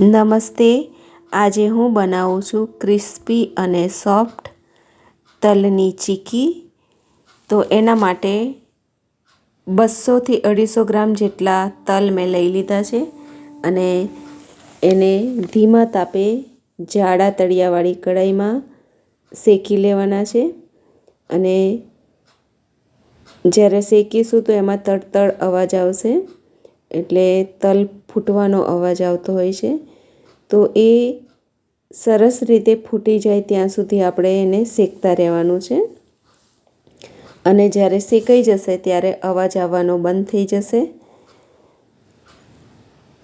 નમસ્તે. આજે હું બનાવું છું ક્રિસ્પી અને સોફ્ટ તલની ચીકી. તો એના માટે બસોથી અઢીસો ગ્રામ જેટલા તલ મેં લઈ લીધા છે અને એને ધીમા તાપે જાડા તળિયાવાળી કઢાઈમાં શેકી લેવાના છે. અને જ્યારે શેકીશું તો એમાં તડતડ અવાજ આવશે. એટલે તલ ફૂટવાનો અવાજ આવતો હોય છે, તો એ સરસ રીતે ફૂટી જાય ત્યાં સુધી આપણે એને શેકતા રહેવાનું છે. અને જ્યારે શેકાઈ જશે ત્યારે અવાજ આવવાનો બંધ થઈ જશે.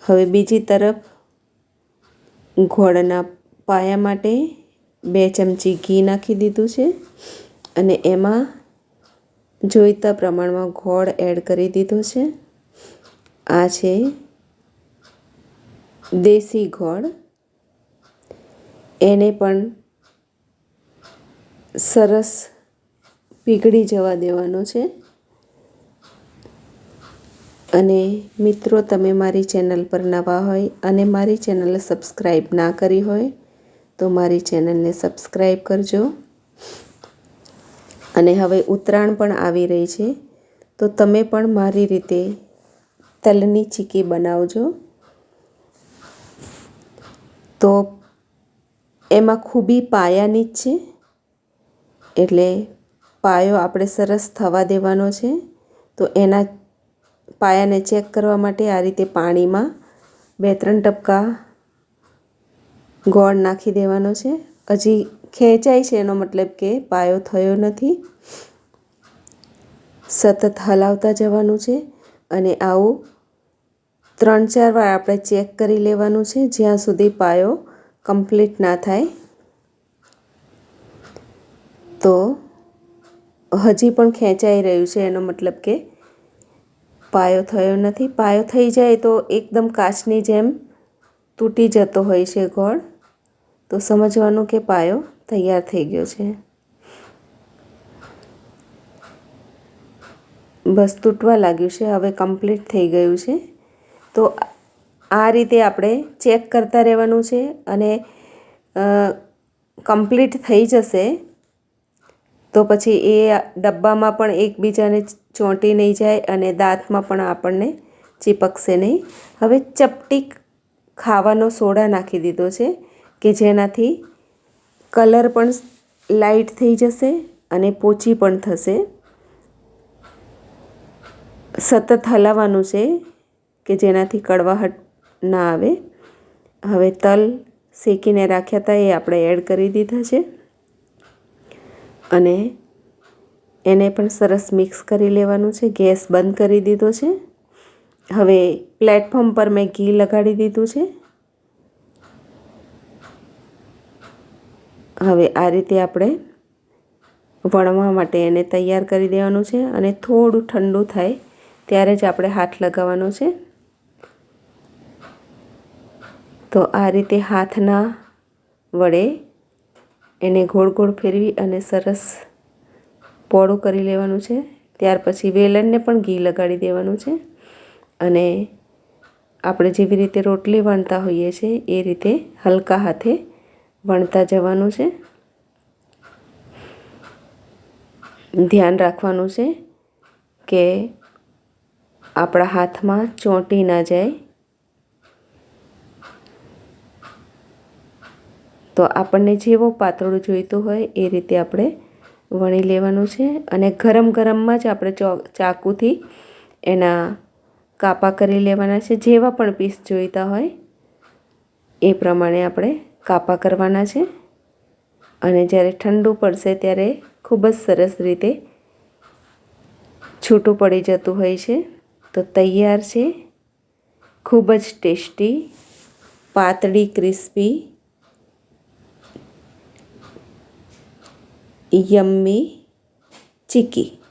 હવે બીજી તરફ ઘોળના પાયા માટે બે ચમચી ઘી નાખી દીધું છે અને એમાં જોઈતા પ્રમાણમાં ગોળ એડ કરી દીધો છે. આ છે દેશી ગોળ એને પણ સરસ પીગળી જવા દેવાનો છે. અને મિત્રો, તમે મારી ચેનલ પર નવા હોય અને મારી ચેનલ સબસ્ક્રાઈબ ના કરી હોય, તો મારી ચેનલને સબસ્ક્રાઈબ કરજો. અને હવે ઉત્તરાયણ પણ આવી રહી છે, તો તમે પણ મારી રીતે તલની ચીકી બનાવજો. તો એમાં ખૂબી પાયાની જ છે. એટલે પાયો આપણે સરસ થવા દેવાનો છે. તો એના પાયાને ચેક કરવા માટે આ રીતે પાણીમાં બે ત્રણ ટપકા ગોળ નાખી દેવાનો છે. હજી ખેંચાય છે એનો મતલબ કે પાયો થયો નથી. સતત હલાવતા જવાનું છે. અને આવું ત્રણ ચાર વાર આપણે ચેક કરી લેવાનું છે, જ્યાં સુધી પાયો કમ્પ્લીટ ના થાય. તો હજી પણ ખેંચાઈ રહ્યું છે, એનો મતલબ કે પાયો થયો નથી. પાયો થઈ જાય તો એકદમ કાચની જેમ તૂટી જતો હોય છે ગોળ. તો સમજવાનું કે પાયો તૈયાર થઈ ગયો છે. બસ તૂટવા લાગ્યું છે, હવે કમ્પ્લીટ થઈ ગયું છે. તો આ રીતે આપણે ચેક કરતા રહેવાનું છે અને કમ્પ્લીટ થઈ જશે. તો પછી એ ડબ્બામાં પણ એકબીજાને ચોંટી નહીં જાય અને દાંતમાં પણ આપણને ચીપકશે નહીં. હવે ચપટી ખાવાનો સોડા નાખી દીધો છે, કે જેનાથી કલર પણ લાઈટ થઈ જશે અને પોચી પણ થશે. સતત હલાવવાનું છે કે જેનાથી કડવાહટ ના આવે. હવે તલ શેકીને રાખ્યા હતા એ આપણે એડ કરી દીધા છે. અને એને પણ સરસ મિક્સ કરી લેવાનું છે. ગેસ બંધ કરી દીધો છે. હવે પ્લેટફોર્મ પર મેં ઘી લગાડી દીધું છે. હવે આ રીતે આપણે વણવા માટે એને તૈયાર કરી દેવાનું છે અને થોડું ઠંડુ થાય ત્યારે જ આપણે હાથ લગાવવાનો છે. તો આ રીતે હાથના વડે એને ગોળ ગોળ ફેરવી અને સરસ પોળું કરી લેવાનું છે. ત્યાર પછી વેલણને પણ ઘી લગાડી દેવાનું છે. અને આપણે જેવી રીતે રોટલી વણતા હોઈએ છીએ એ રીતે હલકા હાથે વણતા જવાનું છે. ધ્યાન રાખવાનું છે કે આપણા હાથમાં ચોંટી ના જાય. તો આપણને જેવો પાતળો જોઈતો હોય એ રીતે આપણે વણી લેવાનું છે અને ગરમ ગરમમાં જ આપણે ચાકુથી એના કાપા કરી લેવાના છે. જેવા પણ પીસ જોઈતા હોય એ પ્રમાણે આપણે કાપા કરવાના છે. અને જ્યારે ઠંડુ પડશે ત્યારે ખૂબ જ સરસ રીતે છૂટું પડી જતું હોય છે. તો તૈયાર છે. ખૂબ જ ટેસ્ટી પાતળી ક્રિસ્પી યમ્મી ચીકી.